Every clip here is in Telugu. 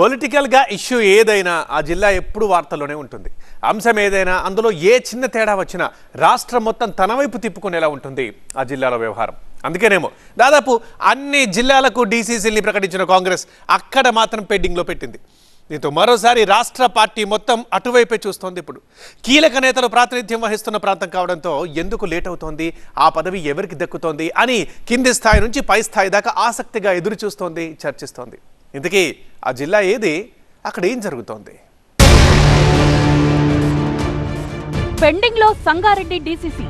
పొలిటికల్గా ఇష్యూ ఏదైనా ఆ జిల్లా ఎప్పుడు వార్తల్లోనే ఉంటుంది. అంశం ఏదైనా అందులో ఏ చిన్న తేడా వచ్చినా రాష్ట్రం మొత్తం తన వైపు తిప్పుకునేలా ఉంటుంది ఆ జిల్లాలో వ్యవహారం. అందుకేనేమో దాదాపు అన్ని జిల్లాలకు డీసీసీల్ని ప్రకటించిన కాంగ్రెస్ అక్కడ మాత్రం పెండింగ్లో పెట్టింది. దీంతో మరోసారి రాష్ట్ర పార్టీ మొత్తం అటువైపే చూస్తోంది ఇప్పుడు. కీలక నేతలు ప్రాతినిధ్యం వహిస్తున్న ప్రాంతం కావడంతో ఎందుకు లేట్ అవుతోంది? ఆ పదవి ఎవరికి దక్కుతోంది? అని కింది స్థాయి నుంచి పై స్థాయి దాకా ఆసక్తిగా ఎదురు చూస్తోంది చర్చిస్తోంది. ఇంతకీ ఆ జిల్లా ఏది? అక్కడ ఏం జరుగుతోంది? పెండింగ్లో సంగారెడ్డి డీసీసీ.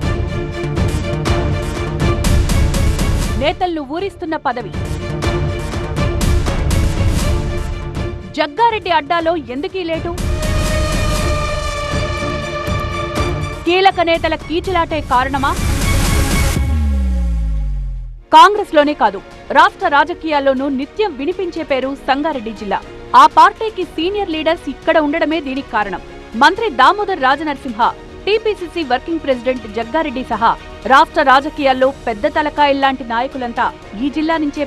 నేతలను ఊరిస్తున్న పదవి. జగ్గారెడ్డి అడ్డాలో ఎందుకీ లేటు? కీలక నేతల కీచులాటే కారణమా? కాంగ్రెస్లోనే కాదు. రాష్ట్ర రాజకీయాల్లోనూ నిత్యం వినిపించే పేరు సంగారెడ్డి జిల్లా. ఆ పార్టీకి సీనియర్ లీడర్స్ ఇక్కడ ఉండడమే దీనికి కారణం. మంత్రి Damodar Rajanarasimha TPCC working president Jaggareddy సహా రాష్ట్ర రాజకీయాల్లో పెద్ద తలకాయల్లాంటి నాయకులంతా ఈ జిల్లా నుంచే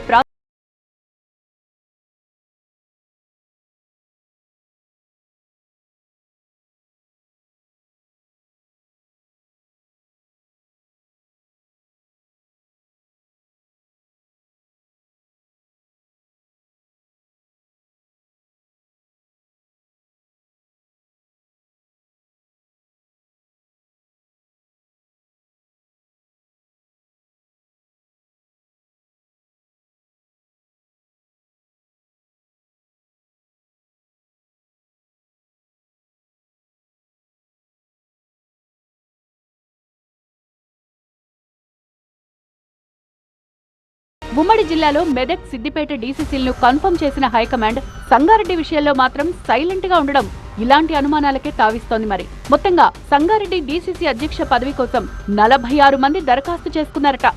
ఉమ్మడి జిల్లాలో మెదక్ సిద్దిపేట డీసీసీలను కన్ఫర్మ్ చేసిన హైకమాండ్ సంగారెడ్డి విషయంలో మాత్రం సైలెంట్గా ఉండడం ఇలాంటి అనుమానాలకే తావిస్తోంది మరి. మొత్తంగా సంగారెడ్డి డీసీసీ అధ్యక్ష పదవి కోసం నలభై ఆరు మంది దరఖాస్తు చేసుకున్నారట.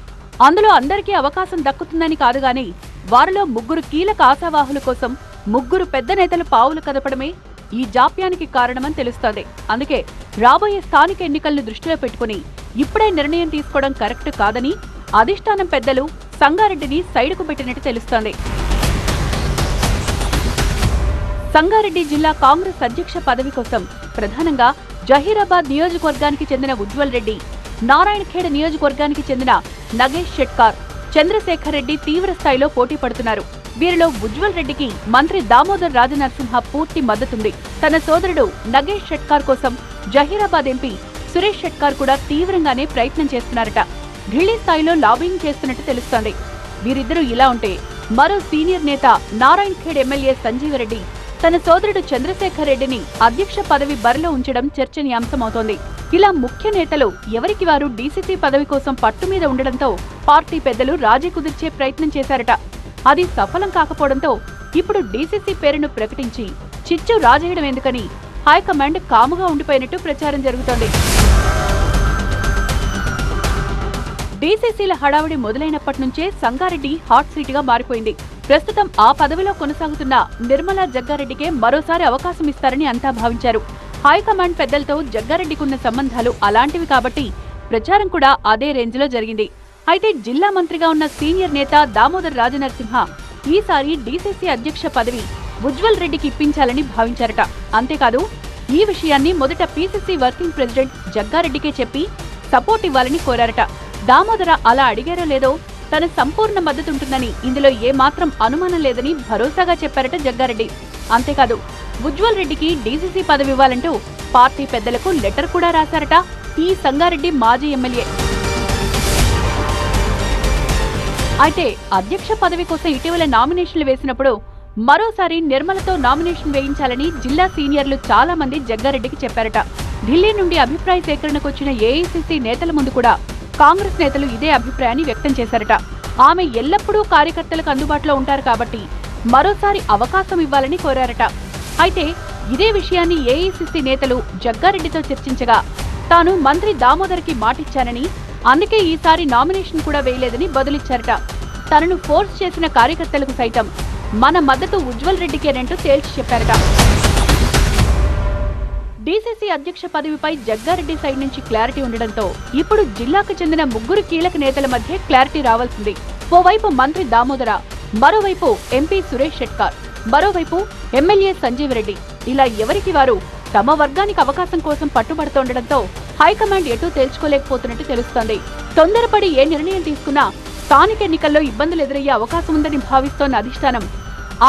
అందులో అందరికీ అవకాశం దక్కుతుందని కాదు గాని వారిలో ముగ్గురు కీలక ఆశావాహుల కోసం ముగ్గురు పెద్ద నేతలు పావులు కదపడమే ఈ జాప్యానికి కారణమని తెలుస్తోంది. అందుకే రాబోయే స్థానిక ఎన్నికలను దృష్టిలో పెట్టుకుని ఇప్పుడే నిర్ణయం తీసుకోవడం కరెక్ట్ కాదని అధిష్టానం పెద్దలు సంగారెడ్డిని సైడుకు పెట్టినట్టు తెలుస్తోంది. సంగారెడ్డి జిల్లా కాంగ్రెస్ అధ్యక్ష పదవి కోసం ప్రధానంగా జహీరాబాద్ నియోజకవర్గానికి చెందిన ఉజ్వల్ రెడ్డి నారాయణఖేడ్ నియోజకవర్గానికి చెందిన నగేష్ షెట్కార్ చంద్రశేఖర్ రెడ్డి తీవ్ర స్థాయిలో పోటీ పడుతున్నారు. వీరిలో ఉజ్వల్ రెడ్డికి మంత్రి దామోదర్ రాజనరసింహ పూర్తి మద్దతుంది. తన సోదరుడు నగేష్ షెట్కార్ కోసం జహీరాబాద్ ఎంపీ సురేష్ షెట్కార్ కూడా తీవ్రంగానే ప్రయత్నం చేస్తున్నారట. ఢిల్లీ స్థాయిలో లాబింగ్ చేస్తున్నట్టు తెలుస్తోంది. వీరిద్దరూ ఇలా ఉంటే మరో సీనియర్ నేత నారాయణ్ ఖేడ్ ఎమ్మెల్యే సంజీవరెడ్డి తన సోదరుడు చంద్రశేఖర్ రెడ్డిని అధ్యక్ష పదవి బరిలో ఉంచడం చర్చనీయాంశమవుతోంది. ఇలా ముఖ్య నేతలు ఎవరికి వారు డీసీసీ పదవి కోసం పట్టు మీద ఉండడంతో పార్టీ పెద్దలు రాజీ కుదిర్చే ప్రయత్నం చేశారట. అది సఫలం కాకపోవడంతో ఇప్పుడు డీసీసీ పేరును ప్రకటించి చిచ్చు రాజేయడం ఎందుకని హైకమాండ్ కాముగా ఉండిపోయినట్టు ప్రచారం జరుగుతోంది. డీసీసీల హడావుడి మొదలైనప్పటి నుంచే సంగారెడ్డి హాట్ సీట్గా మారిపోయింది. ప్రస్తుతం ఆ పదవిలో కొనసాగుతున్న నిర్మలా జగ్గారెడ్డికే మరోసారి అవకాశం ఇస్తారని అంతా భావించారు. హైకమాండ్ పెద్దలతో జగ్గారెడ్డికున్న సంబంధాలు అలాంటివి కాబట్టి ప్రచారం కూడా అదే రేంజ్లో జరిగింది. అయితే జిల్లా మంత్రిగా ఉన్న సీనియర్ నేత దామోదర్ రాజనరసింహ ఈసారి డీసీసీ అధ్యక్ష పదవి ఉజ్వల్ రెడ్డికి ఇప్పించాలని భావించారట. అంతేకాదు ఈ విషయాన్ని మొదట పీసీసీ వర్కింగ్ ప్రెసిడెంట్ జగ్గారెడ్డికే చెప్పి సపోర్ట్ ఇవ్వాలని కోరారట. దామోదర అలా అడిగారో లేదో తన సంపూర్ణ మద్దతుంటుందని ఇందులో ఏమాత్రం అనుమానం లేదని భరోసాగా చెప్పారట జగ్గారెడ్డి. అంతేకాదు ఉజ్వల్ రెడ్డికి డీసీసీ పదవి ఇవ్వాలంటూ పార్టీ పెద్దలకు లెటర్ కూడా రాశారట ఈ సంగారెడ్డి మాజీ ఎమ్మెల్యే. అయితే అధ్యక్ష పదవి కోసం ఇటీవల నామినేషన్లు వేసినప్పుడు మరోసారి నిర్మలతో నామినేషన్ వేయించాలని జిల్లా సీనియర్లు చాలా మంది జగ్గారెడ్డికి చెప్పారట. ఢిల్లీ నుండి అభిప్రాయ సేకరణకు వచ్చిన ఏఐసిసి నేతల ముందు కూడా కాంగ్రెస్ నేతలు ఇదే అభిప్రాయాన్ని వ్యక్తం చేశారట. ఆమె ఎల్లప్పుడూ కార్యకర్తలకు అందుబాటులో ఉంటారు కాబట్టి మరోసారి అవకాశం ఇవ్వాలని కోరారట. అయితే ఇదే విషయాన్ని ఏఐసిసి నేతలు జగ్గారెడ్డితో చర్చించగా తాను మంత్రి దామోదర్కి మాటిచ్చానని అందుకే ఈసారి నామినేషన్ కూడా వేయలేదని బదులిచ్చారట. తనను ఫోర్స్ చేసిన కార్యకర్తలకు సైతం మన మద్దతు ఉజ్వల్ రెడ్డికేనంటూ తేల్చి చెప్పారట. డీసీసీ అధ్యక్ష పదవిపై జగ్గారెడ్డి సైడ్ నుంచి క్లారిటీ ఉండడంతో ఇప్పుడు జిల్లాకు చెందిన ముగ్గురు కీలక నేతల మధ్య క్లారిటీ రావాల్సింది. ఓవైపు మంత్రి దామోదర మరోవైపు ఎంపీ సురేష్ షెట్కార్ మరోవైపు ఎమ్మెల్యే సంజీవ్ రెడ్డి. ఇలా ఎవరికి వారు తమ వర్గానికి అవకాశం కోసం పట్టుబడుతుండటంతో హైకమాండ్ ఎటూ తేల్చుకోలేకపోతున్నట్టు తెలుస్తోంది. తొందరపడి ఏ నిర్ణయం తీసుకున్నా స్థానిక ఎన్నికల్లో ఇబ్బందులు ఎదురయ్యే అవకాశం ఉందని భావిస్తోన్న అధిష్టానం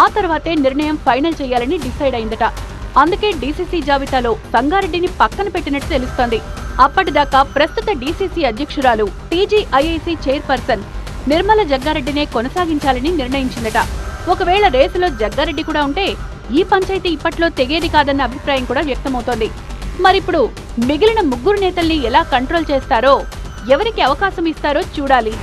ఆ తర్వాతే నిర్ణయం ఫైనల్ చేయాలని డిసైడ్ అయిందట. అందుకే డీసీసీ జాబితాలో సంగారెడ్డిని పక్కన పెట్టినట్టు తెలుస్తోంది. అప్పటిదాకా ప్రస్తుత డీసీసీ అధ్యక్షురాలు టీజీఐఐసీ చైర్పర్సన్ నిర్మల జగ్గారెడ్డినే కొనసాగించాలని నిర్ణయించిందట. ఒకవేళ రేసులో జగ్గారెడ్డి కూడా ఉంటే ఈ పంచాయతీ ఇప్పట్లో తెగేది కాదన్న అభిప్రాయం కూడా వ్యక్తమవుతోంది. మరిప్పుడు మిగిలిన ముగ్గురు నేతల్ని ఎలా కంట్రోల్ చేస్తారో ఎవరికి అవకాశం ఇస్తారో చూడాలి.